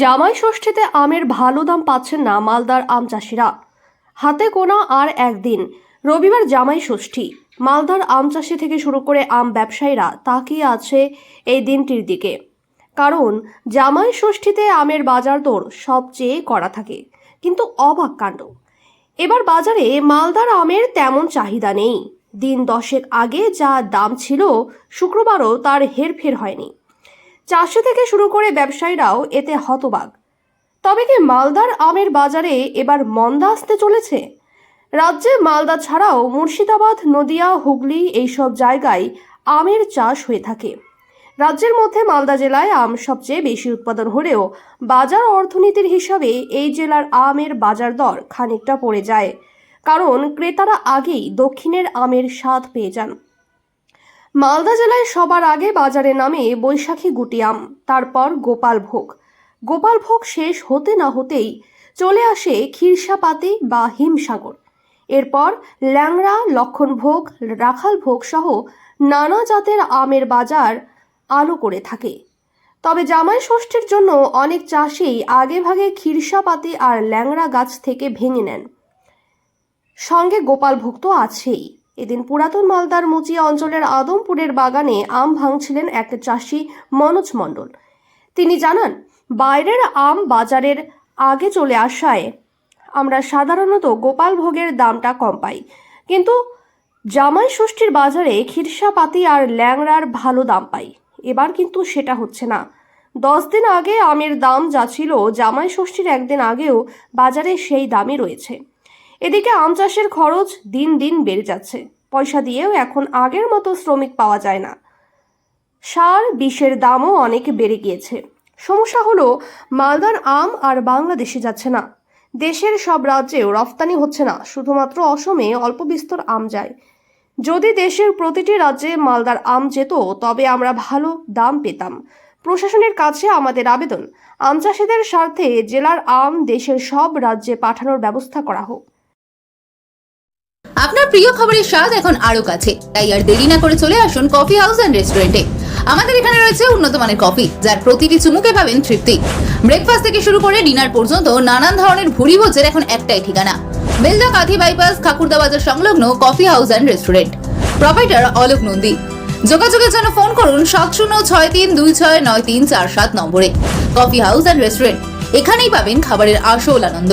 জামাই ষষ্ঠীতে আমের ভালো দাম পাচ্ছেন না মালদার আম চাষিরা। হাতে কোনা আর একদিন, রবিবার জামাই ষষ্ঠী। মালদার আম চাষি থেকে শুরু করে আম ব্যবসায়ীরা তাকিয়ে আছে এই দিনটির দিকে। কারণ, জামাই ষষ্ঠীতে আমের বাজার দর সবচেয়ে করা থাকে। কিন্তু অবাক কাণ্ড। এবার বাজারে মালদার আমের তেমন চাহিদা নেই। দিন দশেক আগে যা দাম ছিল, শুক্রবারও তার হেরফের হয়নি। চাষি থেকে শুরু করে ব্যবসায়ীরাও এতে হতবাক। তবে কি মালদার আমের বাজারে এবার মন্দা আসতে চলেছে? রাজ্যে মালদা ছাড়াও মুর্শিদাবাদ, নদিয়া, হুগলি এইসব জায়গায় আমের চাষ হয়ে থাকে। রাজ্যের মধ্যে মালদা জেলায় আম সবচেয়ে বেশি উৎপাদন হলেও বাজার অর্থনীতির হিসাবে এই জেলার আমের বাজার দর খানিকটা পড়ে যায়। কারণ ক্রেতারা আগেই দক্ষিণের আমের স্বাদ পেয়ে যান। মালদা জেলায় সবার আগে বাজারে নামে বৈশাখী গুটি আম, তারপর গোপাল ভোগ। গোপাল ভোগ শেষ হতে না হতেই চলে আসে ক্ষীরসাপাতি বা হিমসাগর। এরপর ল্যাংড়া লক্ষণভোগ রাখাল ভোগ সহ নানা জাতের আমের বাজার আলো করে থাকে। তবে জামাই ষষ্ঠীর জন্য অনেক চাষি আগেভাগে ক্ষীরসাপাতি আর ল্যাংড়া গাছ থেকে ভেঙে নেন। সঙ্গে গোপাল ভোগ তো আছেই। এদিন পুরাতন মালদার মুচিয়া অঞ্চলের আদমপুরের বাগানে আম ভাঙছিলেন এক চাষি মনোজ মণ্ডল। তিনি জানান, বাইরের আম বাজারের আগে চলে আসায় আমরা সাধারণত গোপাল ভোগের দামটা কম পাই। কিন্তু জামাই ষষ্ঠীর বাজারে খিরসাপাতি আর ল্যাংড়ার ভালো দাম পাই। এবার কিন্তু সেটা হচ্ছে না। দশ দিন আগে আমের দাম যা ছিল জামাই ষষ্ঠীর একদিন আগেও বাজারে সেই দামই রয়েছে। এদিকে আম চাষের খরচ দিন দিন বেড়ে যাচ্ছে। পয়সা দিয়েও এখন আগের মতো শ্রমিক পাওয়া যায় না। সার, বিষের দামও অনেক বেড়ে গিয়েছে। সমস্যা হলো, মালদার আম আর বাংলাদেশে যাচ্ছে না। দেশের সব রাজ্যেও রফতানি হচ্ছে না, শুধুমাত্র অসমে অল্প বিস্তর আম যায়। যদি দেশের প্রতিটি রাজ্যে মালদার আম যেত, তবে আমরা ভালো দাম পেতাম। প্রশাসনের কাছে আমাদের আবেদন, আম চাষিদের স্বার্থে জেলার আম দেশের সব রাজ্যে পাঠানোর ব্যবস্থা করা হোক। আপনার প্রিয় খাবারের স্বাদ এখন আরও কাছে। তাই আর দেরি না করে চলে আসুন কফি হাউস অ্যান্ড রেস্টুরেন্টে। আমাদের এখানে রয়েছে উন্নত মানের কফি, যার প্রতিটি চুমুকে পাবেন তৃপ্তি। ব্রেকফাস্ট থেকে শুরু করে ডিনার পর্যন্ত নানান ধরনের ভুরি ভোজের এখন একটাই ঠিকানা। বেলদা কাঁথি বাইপাস খাকুরদা বাজার সংলগ্ন coffee house and restaurant. Provider Alok Nandi. যোগাযোগের জন্য ফোন করুন সাত শূন্য ছয় তিন দুই ছয় নয় তিন চার সাত নম্বরে। কফি হাউস অ্যান্ড রেস্টুরেন্ট, এখানেই পাবেন খাবারের আসল আনন্দ।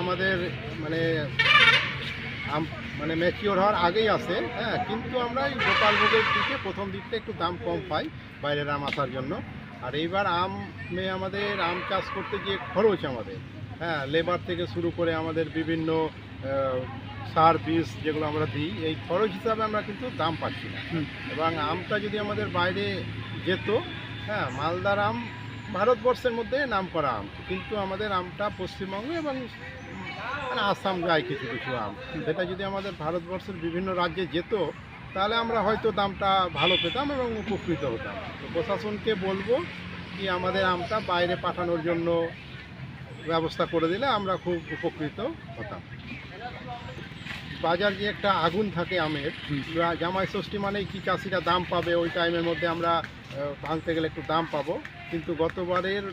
আমাদের মানে মানে ম্যাচিওর হওয়ার আগেই আসে হ্যাঁ কিন্তু আমরা এই গোপাল ভোগের দিকে প্রথম দিকটা একটু দাম কম পাই বাইরের আম আসার জন্য। আর এইবার আমে আমাদের আম চাষ করতে গিয়ে খরচ আমাদের হ্যাঁ লেবার থেকে শুরু করে আমাদের বিভিন্ন সার বীজ যেগুলো আমরা দিই এই খরচ হিসাবে আমরা কিন্তু দাম পাচ্ছি না। এবং আমটা যদি আমাদের বাইরে যেত হ্যাঁ মালদার আম ভারতবর্ষের মধ্যে নাম করা আম কিন্তু আমাদের আমটা পশ্চিমবঙ্গে এবং মানে আসাম যায় কিছু কিছু আম। সেটা যদি আমাদের ভারতবর্ষের বিভিন্ন রাজ্যে যেত, তাহলে আমরা হয়তো দামটা ভালো পেতাম এবং উপকৃত হতাম। তো প্রশাসনকে বলব কি আমাদের আমটা বাইরে পাঠানোর জন্য ব্যবস্থা করে দিলে আমরা খুব উপকৃত হতাম। বাজার যে একটা আগুন থাকে আমের জামাই ষষ্ঠী মানেই কি চাষিরা দাম পাবে, ওই টাইমের মধ্যে আমরা ভাঙতে গেলে একটু দাম পাবো। কিন্তু গতবারের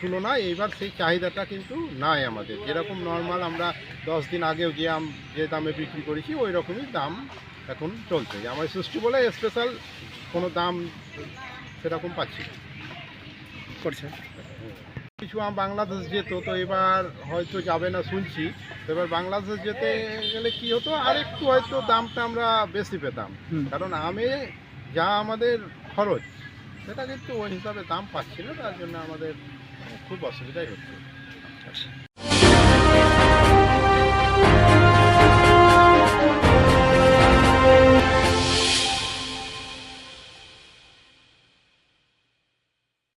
তুলনায় এইবার সেই চাহিদাটা কিন্তু নাই আমাদের। যেরকম নর্মাল আমরা দশ দিন আগেও যে আম যে দামে বিক্রি করেছি ওই রকমই দাম এখন চলছে। জামাই ষষ্ঠী বলে স্পেশাল কোনো দাম সেরকম পাচ্ছি না। করছে। কিছু আম বাংলাদেশ যেত তো এবার হয়তো যাবে না শুনছি। তো এবার বাংলাদেশ যেতে গেলে কি হতো আর একটু হয়তো দামটা আমরা বেশি পেতাম। কারণ আমে যা আমাদের খরচ সেটা কিন্তু ওই হিসাবে দাম পাচ্ছি না তার জন্য আমাদের খুব অসুবিধাই হচ্ছে।